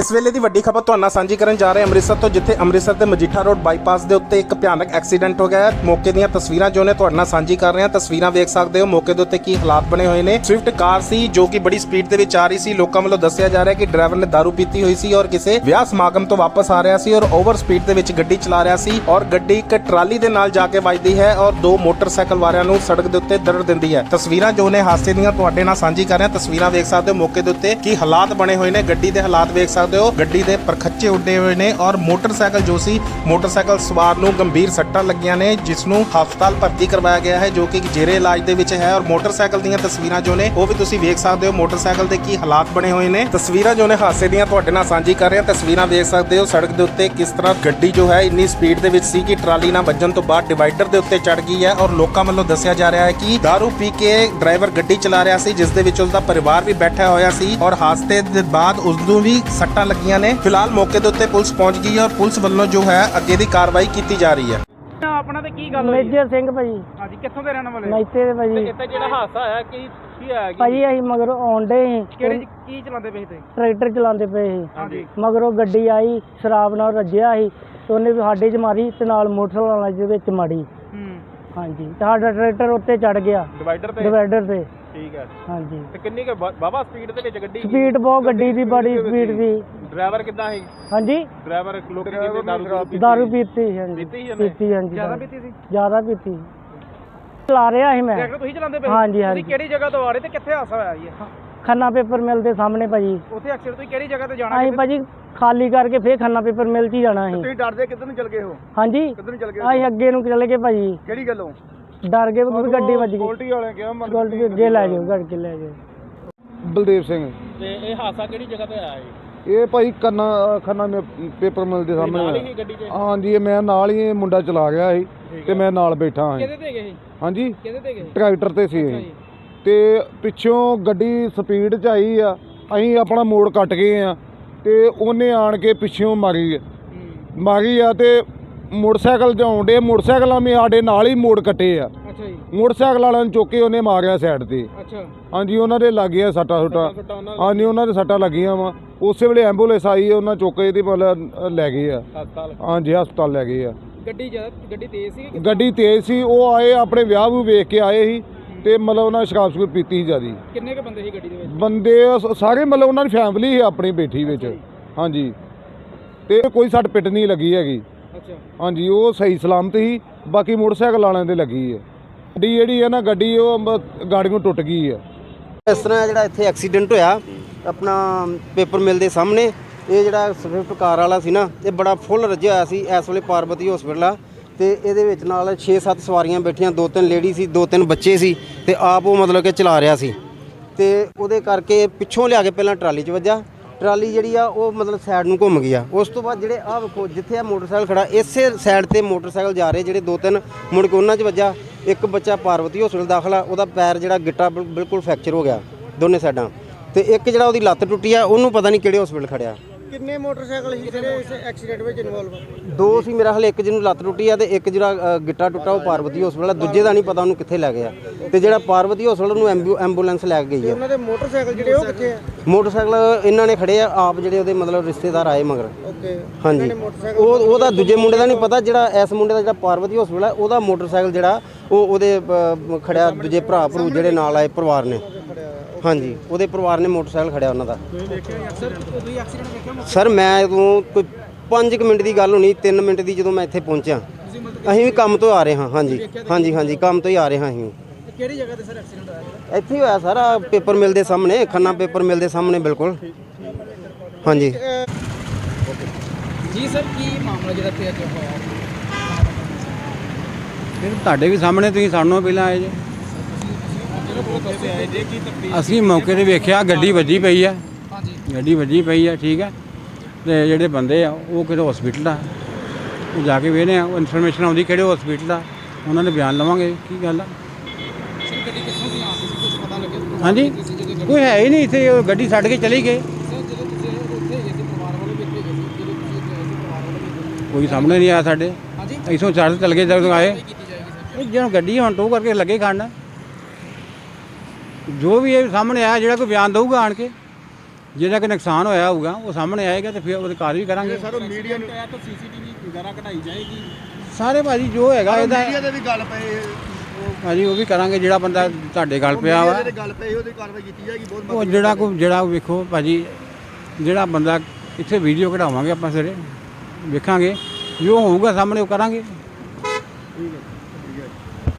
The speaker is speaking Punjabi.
ਇਸ ਵੇਲੇ ਦੀ ਵੱਡੀ ਖਬਰ ਤੁਹਾਨੂੰ ਨਾਲ ਸਾਂਝੀ ਕਰਨ ਜਾ ਰਹੇ ਅੰਮ੍ਰਿਤਸਰ ਤੋਂ, ਜਿੱਥੇ ਅੰਮ੍ਰਿਤਸਰ ਦੇ ਮਜੀਠਾ ਰੋਡ ਬਾਈਪਾਸ ਦੇ ਉੱਤੇ ਇੱਕ ਭਿਆਨਕ ਐਕਸੀਡੈਂਟ ਹੋ ਗਿਆ ਹੈ। ਮੌਕੇ ਦੀਆਂ ਤਸਵੀਰਾਂ ਜੋ ਨੇ ਤੁਹਾਡੇ ਨਾਲ ਸਾਂਝੀ ਕਰ ਰਹੇ ਹਾਂ। ਤਸਵੀਰਾਂ ਵੇਖ ਸਕਦੇ ਹੋ, ਮੌਕੇ ਦੇ ਉੱਤੇ ਕੀ ਹਾਲਾਤ ਬਣੇ ਹੋਏ ਨੇ। ਸਵਿਫਟ ਕਾਰ ਸੀ, ਜੋ ਕਿ ਬੜੀ ਸਪੀਡ ਦੇ ਵਿੱਚ ਆ ਰਹੀ ਸੀ। ਲੋਕਾਂ ਵੱਲੋਂ ਦੱਸਿਆ ਜਾ ਰਿਹਾ ਕਿ ਡਰਾਈਵਰ ਨੇ ਦਾਰੂ ਪੀਤੀ ਹੋਈ ਸੀ ਔਰ ਕਿਸੇ ਵਿਆਹ ਸਮਾਗਮ ਤੋਂ ਵਾਪਸ ਆ ਰਿਹਾ ਸੀ ਔਰ ਓਵਰ ਸਪੀਡ ਦੇ ਵਿੱਚ ਗੱਡੀ ਚਲਾ ਰਿਹਾ ਸੀ ਔਰ ਗੱਡੀ ਇੱਕ ਟਰਾਲੀ ਦੇ ਨਾਲ ਜਾ ਕੇ ਵੱਜਦੀ ਹੈ ਔਰ ਦੋ ਮੋਟਰਸਾਈਕਲ ਵਾਲਿਆਂ ਨੂੰ ਸੜਕ ਦੇ ਉੱਤੇ ਦਰੜ ਦਿੰਦੀ ਹੈ। ਤਸਵੀਰਾਂ ਜੋ ਨੇ ਹਾਦਸੇ ਦੀਆਂ ਤੁਹਾਡੇ ਨਾਲ ਸਾਂਝੀ ਕਰ ਰਹੇ ਹਾਂ। ਤਸਵੀਰਾਂ ਵੇਖ ਸਕਦੇ ਹੋ, ਮੌਕੇ ਦੇ ਉੱਤੇ ਕੀ ਹਾਲਾਤ ਬਣੇ ਹੋਏ ਨੇ। ਗੱਡੀ ਦੇ ਹਾਲਾਤ ਵੇਖ ਸਕਦੇ ਹੋ ਗੱਡੀ ਦੇ ਪਰਖੱਚੇ ਉੱਡੇ ਹੋਏ ਨੇ ਔਰ ਮੋਟਰਸਾਈਕਲ ਜੋ ਸੀ ਮੋਟਰਸਾਈਕਲ ਸਵਾਰ ਨੂੰ ਗੰਭੀਰ ਸੱਟਾਂ ਲੱਗੀਆਂ ਨੇ ਜਿਸ ਨੂੰ ਹਸਪਤਾਲ ਭਰਤੀ ਕਰਵਾਇਆ ਗਿਆ ਹੈ, ਜੋ ਕਿ ਜੇਰੇ ਇਲਾਜ ਦੇ ਵਿੱਚ ਹੈ ਔਰ ਮੋਟਰਸਾਈਕਲ ਦੀਆਂ ਤਸਵੀਰਾਂ ਜੋ ਨੇ, ਉਹ ਵੀ ਤੁਸੀਂ ਵੇਖ ਸਕਦੇ ਹੋ। ਮੋਟਰਸਾਈਕਲ ਦੇ ਕੀ ਹਾਲਾਤ ਬਣੇ ਹੋਏ ਨੇ। ਤਸਵੀਰਾਂ ਜੋ ਨੇ, ਹਾਦਸੇ ਦੀਆਂ ਤੁਹਾਡੇ ਨਾਲ ਸਾਂਝੀ ਕਰ ਰਹੇ ਤਸਵੀਰਾਂ ਵੇਖ ਸਕਦੇ ਹੋ, ਸੜਕ ਦੇ ਉੱਤੇ ਕਿਸ ਤਰ੍ਹਾਂ ਗੱਡੀ ਜੋ ਹੈ, ਇੰਨੀ ਸਪੀਡ ਦੇ ਵਿੱਚ ਸੀ ਕਿ ਟਰਾਲੀ ਨਾਲ ਵੱਜਣ ਤੋਂ ਬਾਅਦ ਡਿਵਾਈਡਰ ਦੇ ਉੱਤੇ ਚੜ ਗਈ ਹੈ ਔਰ ਲੋਕਾਂ ਵੱਲੋਂ ਦੱਸਿਆ ਜਾ ਰਿਹਾ ਹੈ ਕਿ दारू ਪੀ ਕੇ ਡਰਾਈਵਰ ਗੱਡੀ ਚਲਾ ਰਿਹਾ ਸੀ, ਜਿਸ ਦੇ ਵਿੱਚ ਉਸ ਦਾ ਪਰਿਵਾਰ ਵੀ ਬੈਠਾ ਹੋਇਆ ਸੀ ਔਰ ਹਾਦਸੇ ਦੇ ਬਾਅਦ ਉਸ ਨੂੰ ਵੀ ਸੱਟਾਂ ਲੱਗੀਆਂ ਨੇ। ਫਿਲਹਾਲ ਮੌਕੇ ਦੇ ਉੱਤੇ ਪੁਲਿਸ ਪਹੁੰਚ ਗਈ ਹੈ ਔਰ ਪੁਲਿਸ ਵੱਲੋਂ ਜੋ ਹੈ ਅੱਗੇ ਦੀ ਕਾਰਵਾਈ ਕੀਤੀ ਜਾ ਰਹੀ ਹੈ। ਆਪਣਾ ਤੇ ਕੀ ਗੱਲ ਹੋਈ? ਮੇਜਰ ਸਿੰਘ ਭਾਜੀ। ਹਾਂਜੀ ਕਿੱਥੋਂ ਦੇ ਰਹਿਣ ਵਾਲੇ? ਮੈਤੇ ਦੇ ਭਾਜੀ। ਇੱਥੇ ਜਿਹੜਾ ਹਾਦਸਾ ਹੋਇਆ ਕੀ ਕੀ ਹੋਇਆ ਕੀ? ਭਾਜੀ ਅਸੀਂ ਮਗਰੋਂ ਆਉਂਦੇ ਸੀ। ਕਿਹੜੇ ਚ- ਕੀ ਚਲਾਉਂਦੇ ਪਏ ਤੇ? ਟਰੈਕਟਰ ਚਲਾਉਂਦੇ ਪਏ ਸੀ। ਹਾਂਜੀ। ਮਗਰੋਂ ਗੱਡੀ ਆਈ ਸ਼ਰਾਬ ਨਾਲ ਰੱਜਿਆ ਸੀ। ਤੇ ਉਹਨੇ ਵੀ ਸਾਡੇ 'ਚ ਮਾਰੀ ਤੇ ਨਾਲ ਮੋਟਰਸਾਈਕਲ ਵਾਲਾ ਦੇ ਵਿੱਚ ਮਾਰੀ। ਹੂੰ। ਹਾਂਜੀ। ਤੇ ਸਾਡਾ ਟਰੈਕਟਰ ਉੱਤੇ ਚੜ ਗਿਆ। ਡਿਵਾਈਡਰ ਤੇ? ਡਿਵਾਈਡਰ ਤੇ। ਠੀਕ ਹੈ। ਹਾਂਜੀ। ਤੇ ਕਿੰਨੀ ਕੁ ਬਾਬਾ ਸਪੀਡ ਦੇ ਵਿੱਚ ਗੱਡੀ ਸਪੀਡ ਬਹੁਤ ਗੱਡੀ ਦੀ ਬੜੀ ਸਪੀਡ ਸੀ। ਡਰਾਈਵਰ ਕਿੱਦਾਂ ਸੀ? ਹਾਂਜੀ। ਡਰਾਈਵਰ ਲੋਕੀ ਕਹਿੰਦੇ ਦਾਰੂ ਪੀਤੀ ਦਾਰੂ ਪੀਤੀ ਸੀ, ਹਾਂਜੀ। ਪੀਤੀ ਸੀ ਉਹਨੇ? ਪੀਤੀ ਹਾਂਜੀ। ਜ਼ਿਆਦਾ। ਪੀਤੀ ਸੀ? ਜ਼ਿਆਦਾ ਪੀਤੀ। ਚਲਾ ਰਿਹਾ ਸੀ ਮੈਂ। ਟਰੈਕਟਰ ਤੁਸੀਂ ਚਲਾਉਂਦੇ ਪਏ ਹਾਂਜੀ, ਹਾਂਜੀ। ਤੁਸੀਂ ਕਿਹੜੀ ਜਗ੍ਹਾ ਤੋਂ ਆ ਰਹੇ ਤੇ ਕਿੱਥੇ ਹਾਦਸਾ ਹੋਇਆ ਜੀ? ਇਹ? ਖੰਨਾ ਪੇਪਰ ਮਿਲ ਦੇ ਸਾਹਮਣੇ ਭਾਜੀ। ਉੱਥੇ ਐਕਸੀਡੈਂਟ ਤੁਸੀਂ ਕਿਹੜੀ ਜਗ੍ਹਾ ਤੇ ਜਾਣਾ ਅਸੀਂ ਭਾਜੀ ਖਾਲੀ ਕਰਕੇ ਫੇਰ ਖੰਨਾ ਪੇਪਰ ਮਿਲ 'ਚ ਹੀ ਜਾਣਾ ਸੀ ਤੁਸੀਂ ਡਰਦੇ ਕਿੱਧਰ ਨੂੰ ਚਲ ਗਏ ਹੋ? ਹਾਂਜੀ। ਕਿੱਧਰ ਨੂੰ ਚਲ ਅਸੀਂ ਅੱਗੇ ਨੂੰ ਚਲੇ ਗਏ ਭਾਜੀ। ਕਿਹੜੀ ਗੱਲੋਂ? ਡਰ ਗਏ ਵੀ ਗੱਡੀ ਵੱਜ ਗਈ। ਪੋਲਟਰੀ ਵਾਲਿਆਂ ਕਿਹਾ ਮਨ ਗੋਲਡ ਵੀ ਅੱਗੇ ਲੈ ਜਾਓ ਗੱਡ ਕੇ ਲੈ ਜਾਓ। ਬਲਦੇਵ ਸਿੰਘ। ਤੇ ਇਹ ਹਾਦਸਾ ਕਿਹੜੀ ਜਗ੍ਹਾ ਤੇ ਆਇਆ ਜੀ ਇਹ ਭਾਈ ਕੰਨਾ ਖੰਨਾ ਮੇ ਪੇਪਰ ਮਿਲ ਦੇ ਸਾਹਮਣੇ ਨਾਲ ਹੋਇਆ। ਹੀ ਗੱਡੀ 'ਚ? ਹਾਂਜੀ ਇਹ ਮੈਂ ਨਾਲ ਹੀ ਇਹ ਮੁੰਡਾ ਚਲਾ ਗਿਆ ਸੀ ਤੇ ਮੈਂ ਨਾਲ ਬੈਠਾ ਹਾਂ ਕਿਹਦੇ ਤੇ ਗਏ ਹਾਂਜੀ? ਕਿਹਦੇ ਤੇ ਗਏ ਟਰੈਕਟਰ ਤੇ ਸੀ ਇਹ। ਤੇ ਪਿੱਛੋਂ ਗੱਡੀ ਸਪੀਡ 'ਚ ਆਈ ਆ। ਅਸੀਂ ਆਪਣਾ ਮੋੜ ਕੱਟ ਗਏ ਆ ਤੇ ਉਹਨੇ ਆਣ ਕੇ ਪਿੱਛੋਂ ਮਾਰੀ ਆ। ਮਾਰੀ ਆ ਤੇ ਮੋਟਰਸਾਈਕਲ ਤੇ ਆਉਂਦੇ ਮੋਟਰਸਾਈਕਲਾਂ ਮੇ ਸਾਡੇ ਨਾਲ ਹੀ ਮੋੜ ਕੱਟੇ ਆ। ਅੱਛਾ ਜੀ। ਮੋਟਰਸਾਈਕਲ ਵਾਲਿਆਂ ਨੂੰ ਚੁੱਕ ਕੇ ਉਹਨੇ ਮਾਰਿਆ ਸਾਈਡ ਤੇ। ਅੱਛਾ। ਹਾਂਜੀ ਉਹਨਾਂ ਦੇ ਲੱਗ ਗਿਆ ਸੱਟਾ ਸੁੱਟਾ। ਸੁੱਟਾਂ ਉਹਨਾਂ ਹਾਂਜੀ ਉਹਨਾਂ ਦੇ ਸੱਟਾਂ ਲੱਗੀਆਂ ਵਾ। ਉਸੇ ਵੇਲੇ ਐਂਬੂਲੈਂਸ ਆਈ ਉਹਨਾਂ ਚੁੱਕ ਕੇ ਮਤਲਬ ਲੈ ਗਏ ਆ। ਹਸਪਤਾਲ। ਹਾਂਜੀ ਹਸਪਤਾਲ ਲੈ ਗਏ ਆ। ਗੱਡੀ ਜ਼ਿਆਦਾ ਗੱਡੀ ਤੇਜ਼ ਸੀ ਗੱਡੀ ਤੇਜ਼ ਸੀ ਉਹ ਆਏ ਆਪਣੇ ਵਿਆਹ ਨੂੰ ਵੇਖ ਕੇ ਆਏ ਸੀ ਤੇ ਮਤਲਬ ਉਹਨਾਂ ਨੇ ਸ਼ਰਾਬ ਸ਼ੁਰੂ ਪੀਤੀ ਸੀ ਜਿਆਦੀ। ਕਿੰਨੇ ਕ ਬੰਦੇ ਸੀ ਗੱਡੀ ਦੇ ਵਿੱਚ? ਬੰਦੇ ਸ- ਸਾਰੇ ਮਤਲਬ ਉਹਨਾਂ ਦੀ ਫੈਮਿਲੀ ਸੀ ਆਪਣੀ ਬੈਠੀ ਵਿੱਚ। ਹਾਂਜੀ। ਤੇ ਕੋਈ ਸੱਟ ਪਿੱਟ ਨਹੀਂ ਲੱਗੀ ਹੈਗੀ। ਅੱਛਾ। ਹਾਂਜੀ ਉਹ ਸਹੀ ਸਲਾਮਤ ਸੀ ਬਾਕੀ ਮੋਟਰਸਾਈਕਲ ਵਾਲਿਆਂ ਦੇ ਲੱਗੀ ਹੈ। ਗੱਡੀ ਜਿਹੜੀ ਹੈ ਨਾ ਗੱਡੀ ਉਹ ਗਾੜੀਆਂ ਟੁੱਟ ਗਈ ਹੈ। ਇਸ ਤਰ੍ਹਾਂ ਜਿਹੜਾ ਇੱਥੇ ਐਕਸੀਡੈਂਟ ਹੋਇਆ ਆਪਣਾ ਪੇਪਰ ਮਿਲ ਦੇ ਸਾਹਮਣੇ ਇਹ ਜਿਹੜਾ ਸਵਿਫਟ ਕਾਰ ਵਾਲਾ ਸੀ ਨਾ ਇਹ ਬੜਾ ਫੁੱਲ ਰੱਜਿਆ ਹੋਇਆ ਸੀ ਇਸ ਵੇਲੇ ਪਾਰਬਤੀ ਹਸਪੀਟਲ ਆ। ਤੇ ਇਹਦੇ ਵਿੱਚ ਨਾਲ 6-7 ਸਵਾਰੀਆਂ ਬੈਠੀਆਂ ਦੋ ਤਿੰਨ ਲੇਡੀ ਸੀ ਦੋ ਤਿੰਨ ਬੱਚੇ ਸੀ ਤੇ ਆਪ ਉਹ ਮਤਲਬ ਕਿ ਚਲਾ ਰਿਹਾ ਸੀ। ਤੇ ਉਹਦੇ ਕਰਕੇ ਪਿੱਛੋਂ ਲਿਆ ਕੇ ਪਹਿਲਾਂ ਟਰਾਲੀ 'ਚ ਵੱਜਾ ਟਰਾਲੀ ਜਿਹੜੀ ਆ, ਉਹ ਮਤਲਬ ਸਾਈਡ ਨੂੰ ਘੁੰਮ ਗਈ ਆ। ਉਸ ਤੋਂ ਬਾਅਦ ਜਿਹੜੇ ਆ ਵੇਖੋ, ਜਿੱਥੇ ਆ ਮੋਟਰਸਾਈਕਲ ਖੜਾ, ਇਸੇ ਸਾਈਡ ਤੇ ਮੋਟਰਸਾਈਕਲ ਜਾ ਰਹੇ ਜਿਹੜੇ ਦੋ ਤਿੰਨ ਮੁੜ ਕੇ ਉਹਨਾਂ 'ਚ ਵੱਜਾ। ਇੱਕ ਬੱਚਾ ਪਾਰਵਤੀ ਹਸਪੀਟਲ ਦਾਖਲਾ ਉਹਦਾ ਪੈਰ ਜਿਹੜਾ ਗਿੱਟਾ ਬਿਲਕੁਲ ਫ੍ਰੈਕਚਰ ਹੋ ਗਿਆ ਦੋਨੇ ਸਾਈਡਾਂ। ਤੇ ਇੱਕ ਜਿਹੜਾ ਉਹਦੀ ਲੱਤ ਟੁੱਟੀ ਆ, ਉਹਨੂੰ ਪਤਾ ਨਹੀਂ ਕਿਹੜੇ ਹਸਪੀਟਲ ਖੜਿਆ। ਕਿੰਨੇ ਮੋਟਰਸਾਈਕਲ ਸੀ ਜਿਹੜੇ ਇਸ ਐਕਸੀਡੈਂਟ ਵਿੱਚ ਇਨਵੋਲਵ ਦੋ ਸੀ ਮੇਰਾ ਹਲੇ ਇੱਕ ਜਿਹਨੂੰ ਲੱਤ ਟੁੱਟੀ ਆ ਤੇ ਇੱਕ ਜਿਹੜਾ ਗਿੱਟਾ ਟੁੱਟਾ ਉਹ ਪਾਰਵਤੀ ਹਸਪੀਟਲ ਆ ਦੂਜੇ ਦਾ ਨਹੀਂ ਪਤਾ ਉਹਨੂੰ ਕਿੱਥੇ ਲੈ ਗਿਆ। ਤੇ ਜਿਹੜਾ ਪਾਰਵਤੀ ਹਸਪੀਟਲ ਨੂੰ ਐਂਬੂ- ਐਂਬੂਲੈਂਸ ਲੈ ਕੇ ਗਈ ਆ। ਉਹਨਾਂ ਦੇ ਮੋਟਰਸਾਈਕਲ ਜਿਹੜੇ ਉਹ ਕਿੱਥੇ ਆ? ਮੋਟਰਸਾਈਕਲ ਇਹਨਾਂ ਨੇ ਖੜੇ ਆ ਆਪ ਜਿਹੜੇ ਉਹਦੇ ਮਤਲਬ ਰਿਸ਼ਤੇਦਾਰ ਆਏ ਮਗਰ। ਓਕੇ। ਹਾਂਜੀ। ਉਹ ਉਹਦਾ ਦੂਜੇ ਮੁੰਡੇ ਦਾ ਨਹੀਂ ਪਤਾ ਜਿਹੜਾ ਇਸ ਮੁੰਡੇ ਦਾ ਜਿਹੜਾ ਪਾਰਵਤੀ ਹਸਪੀਟਲ ਹੈ ਉਹਦਾ ਮੋਟਰਸਾਈਕਲ ਜਿਹੜਾ ਉਹ ਉਹਦੇ ਖੜਿਆ ਦੂਜੇ ਭਰਾ ਭਰੂ ਜਿਹੜੇ ਨਾਲ ਆਏ ਪਰਿਵਾਰ ਨੇ। ਹਾਂਜੀ। ਉਹਦੇ ਪਰਿਵਾਰ ਨੇ ਮੋਟਰਸਾਈਕਲ ਖੜਿਆ ਉਹਨਾਂ ਦਾ। ਸਰ ਮੈਂ ਉਦੋਂ ਕੋਈ 5 ਮਿੰਟ ਦੀ ਗੱਲ ਹੋਣੀ 3 ਮਿੰਟ ਦੀ ਜਦੋਂ ਮੈਂ ਇੱਥੇ ਪਹੁੰਚਿਆ। ਅਸੀਂ ਵੀ ਕੰਮ ਤੋਂ ਆ ਰਹੇ ਹਾਂ ਹਾਂਜੀ। ਹਾਂਜੀ ਹਾਂਜੀ ਕੰਮ ਤੋਂ ਹੀ ਆ ਰਹੇ ਹਾਂ ਅਸੀਂ। ਕਿਹੜੀ ਜਗ੍ਹਾ ਤੇ ਸਰ ਐਕਸੀਡੈਂਟ ਹੋਇਆ ਇੱਥੇ ਹੀ ਹੋਇਆ ਸਾਰਾ ਪੇਪਰ ਮਿਲ ਦੇ ਸਾਹਮਣੇ ਖੰਨਾ ਪੇਪਰ ਮਿਲ ਦੇ ਸਾਹਮਣੇ ਬਿਲਕੁਲ। ਹਾਂਜੀ। ਜੀ ਸਰ ਕੀ ਮਾਮਲਾ ਜਿਹੜਾ ਤੇ ਅੱਜ ਹੋਇਆ? ਫਿਰ ਤੁਹਾਡੇ ਵੀ ਸਾਹਮਣੇ ਤੁਸੀਂ ਸਾਨੂੰ ਪਹਿਲਾਂ ਆਏ ਜੇ। ਅਸੀਂ ਮੌਕੇ ਤੇ ਵੇਖਿਆ ਗੱਡੀ ਵੱਜੀ ਪਈ ਆ। ਗੱਡੀ ਵੱਜੀ ਪਈ ਆ ਠੀਕ ਹੈ ਤੇ ਜਿਹੜੇ ਬੰਦੇ ਆ ਉਹ ਕਿਹੜੇ ਹਸਪੀਟਲ ਆ? ਉਹ ਜਾ ਕੇ ਵੇਖਦੇ ਆ ਉਹ ਇਨਫੋਰਮੇਸ਼ਨ ਆਉਂਦੀ ਕਿਹੜੇ ਹਸਪੀਟਲ ਆ? ਉਹਨਾਂ ਦੇ ਬਿਆਨ ਲਵਾਂਗੇ ਕੀ ਗੱਲ ਆ? ਆ? ਹਾਂਜੀ। ਕੋਈ ਹੈ ਹੀ ਨਹੀਂ ਇੱਥੇ ਉਹ ਗੱਡੀ ਛੱਡ ਕੇ ਚਲੀ ਗਏ। ਕੋਈ ਸਾਹਮਣੇ ਨਹੀਂ ਆਇਆ ਸਾਡੇ। ਹਾਂਜੀ। ਇਥੋਂ ਚੜ੍ਹ ਚਲ ਗਏ ਜਦੋਂ ਆਏ। ਜਦੋਂ ਗੱਡੀ ਹੁਣ ਟੋ ਕਰਕੇ ਲੱਗੇ ਖੜਨ ਜੋ ਵੀ ਇਹ ਸਾਹਮਣੇ ਆਇਆ ਜਿਹੜਾ ਕੋਈ ਬਿਆਨ ਦਊਗਾ ਆਣ ਕੇ ਜਿਹਦਾ ਕਿ ਨੁਕਸਾਨ ਹੋਇਆ ਹੋਊਗਾ ਉਹ ਸਾਹਮਣੇ ਆਏਗਾ ਤੇ ਫਿਰ ਉਹਦੇ ਕਾਰਵਾਈ ਕਰਾਂਗੇ। ਸਰ ਮੀਡੀਆ ਨੂੰ ਤਾਂ ਸੀਸੀਟੀਵੀ ਵਗੈਰਾ ਕਢਾਈ ਜਾਏਗੀ। ਸਾਰੇ ਭਾਜੀ ਜੋ ਹੈਗਾ ਇਹਦਾ ਮੀਡੀਆ ਦੇ ਵੀ ਗੱਲ ਪਏ ਭਾਜੀ ਉਹ ਵੀ ਕਰਾਂਗੇ ਜਿਹੜਾ ਬੰਦਾ ਤੁਹਾਡੇ ਗੱਲ ਪਿਆ ਵਾ। ਜਿਹੜੇ ਗੱਲ ਪਏ ਉਹਦੀ ਕਾਰਵਾਈ ਕੀਤੀ ਜਾਏਗੀ ਬਹੁਤ ਉਹ ਜਿਹੜਾ ਕੋ ਜਿਹੜਾ ਵੇਖੋ ਭਾਜੀ ਜਿਹੜਾ ਬੰਦਾ ਇੱਥੇ ਵੀਡੀਓ ਕਢਾਵਾਂਗੇ ਆਪਾਂ ਸਵੇਰੇ ਵੇਖਾਂਗੇ। ਜੋ ਹੋਊਗਾ ਸਾਹਮਣੇ ਉਹ ਕਰਾਂਗੇ।